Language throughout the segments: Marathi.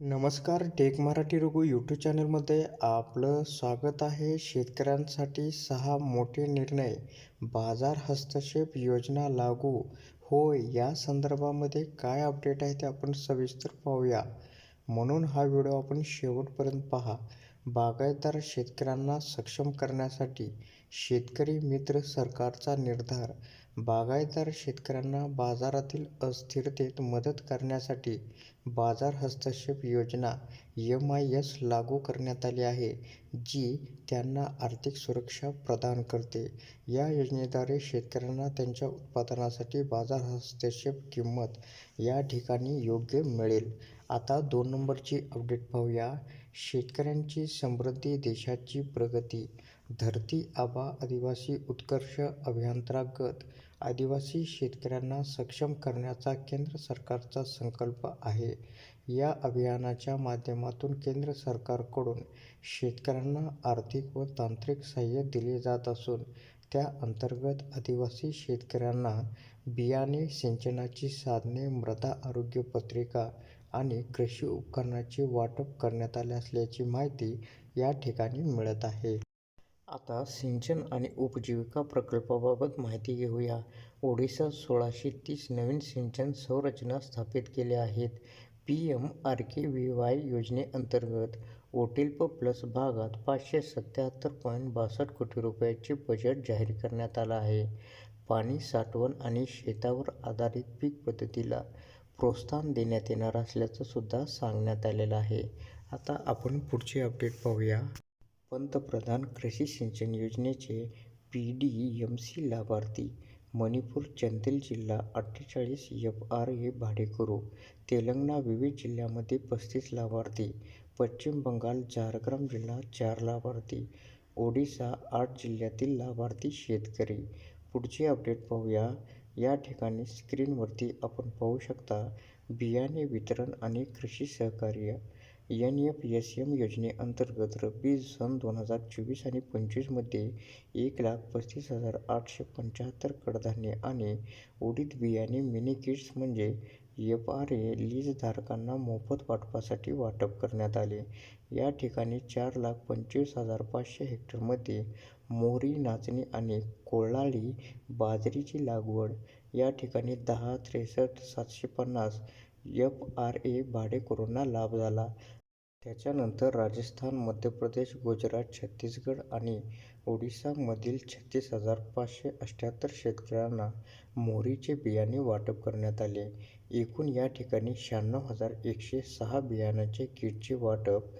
नमस्कार टेक मराठी रघु यूट्यूब चॅनलमध्ये आपलं स्वागत आहे. शेतकऱ्यांसाठी सहा मोठे निर्णय. बाजार हस्तक्षेप योजना लागू. होय या संदर्भामध्ये काय अपडेट आहे ते आपण सविस्तर पाहूया. म्हणून हा व्हिडिओ आपण शेवटपर्यंत पहा. बागायतदार शेतकऱ्यांना सक्षम करण्यासाठी शेतकरी मित्र सरकारचा निर्धार. बागायतदार शेतकऱ्यांना बाजारातील अस्थिरतेत मदत करण्यासाठी बाजार हस्तक्षेप योजना एम आय एस लागू करण्यात आली आहे जी त्यांना आर्थिक सुरक्षा प्रदान करते. या योजनेद्वारे शेतकऱ्यांना त्यांच्या उत्पादनासाठी बाजार हस्तक्षेप किंमत या ठिकाणी योग्य मिळेल. आता दोन नंबरची अपडेट पाहूया. शेतकऱ्यांची समृद्धी देशाची प्रगती. धरती आबा आदिवासी उत्कर्ष अभियांत्रागत आदिवासी शेतकऱ्यांना सक्षम करण्याचा केंद्र सरकारचा संकल्प आहे. या अभियानाच्या माध्यमातून केंद्र सरकारकडून शेतकऱ्यांना आर्थिक व तांत्रिक सहाय्य दिले जात असून त्या अंतर्गत आदिवासी शेतकऱ्यांना बियाणे सिंचनाची साधने मृदा आरोग्य पत्रिका आणि कृषी उपकरणाचे वाटप करण्यात आले असल्याची माहिती या ठिकाणी मिळत आहे. आता सिंचन आणि उपजीविका प्रकल्पाबाबत माहिती घेऊया. ओडिशात सोळाशे तीस नवीन सिंचन संरचना स्थापित केल्या आहेत. P M R K V Y योजनेअंतर्गत ओटिल्प प्लस भागात पाचशे सत्याहत्तर पॉईंट बासष्ट कोटी रुपयाचे बजेट जाहीर करण्यात आलं आहे. पाणी साठवण आणि शेतावर आधारित पीक पद्धतीला प्रोत्साहन देण्यात येणार असल्याचं सुद्धा सांगण्यात आलेलं आहे. आता आपण पुढची अपडेट पाहूया. पंतप्रधान कृषी सिंचन योजनेचे पी डी एम सी लाभार्थी मणिपूर चंदेल जिल्हा अठ्ठेचाळीस एफ आर ए भाडेकरू तेलंगणा विविध जिल्ह्यांमध्ये पस्तीस लाभार्थी पश्चिम बंगाल झारग्राम जिल्हा चार लाभार्थी ओडिशा आठ जिल्ह्यातील लाभार्थी शेतकरी. पुढचे अपडेट पाहूया. या ठिकाणी स्क्रीनवरती आपण पाहू शकता बियाणे वितरण आणि कृषी सहकार्य एन एफ एस एम योजनेअंतर्गत रब्बी सन दोन हजार चोवीस आणि पंचवीसमध्ये एक लाख पस्तीस हजार आठशे पंच्याहत्तर कडधान्ये आणि उडीद बियाणे मिनी किट्स म्हणजे एफ आर ए लीजधारकांना मोफत वाटपासाठी वाटप करण्यात आले. या ठिकाणी चार लाख पंचवीस हजार पाचशे हेक्टरमध्ये मोहरी नाचणी आणि कोळाळी बाजरीची लागवड. या ठिकाणी दहा त्रेसष्ट सातशे पन्नास एफ आर ए भाडेकरूंना लाभ झाला. त्याच्यानंतर राजस्थान मध्य प्रदेश गुजरात छत्तीसगड आणि ओडिशामधील छत्तीस हजार पाचशे अठ्ठ्याहत्तर शेतकऱ्यांना मोहरीचे बियाणे वाटप करण्यात आले. एकूण या ठिकाणी शहाण्णव हजार एकशे सहा बियाणांचे किटचे वाटप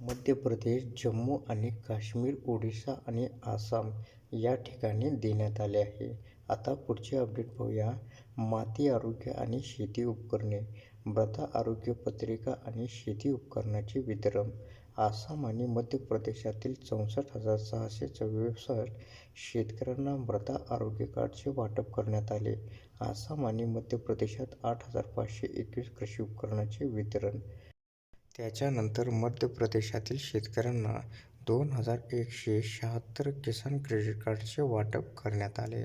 मध्य प्रदेश जम्मू आणि काश्मीर ओडिशा आणि आसाम या ठिकाणी देण्यात आले आहे. आता पुढचे अपडेट पाहूया. माती आरोग्य आणि शेती उपकरणे. मृदा आरोग्य पत्रिका आणि शेती उपकरणाचे वितरण आसाम आणि मध्य प्रदेशातील चौसष्ट हजार सहाशे चौसष्ट शेतकऱ्यांना मृदा आरोग्य कार्डचे वाटप करण्यात आले. आसाम आणि मध्य प्रदेशात आठ हजार पाचशे एकवीस कृषी उपकरणाचे वितरण. त्याच्यानंतर मध्य प्रदेशातील शेतकऱ्यांना दोन हजार एकशे शहात्तर किसान क्रेडिट कार्डचे वाटप करण्यात आले.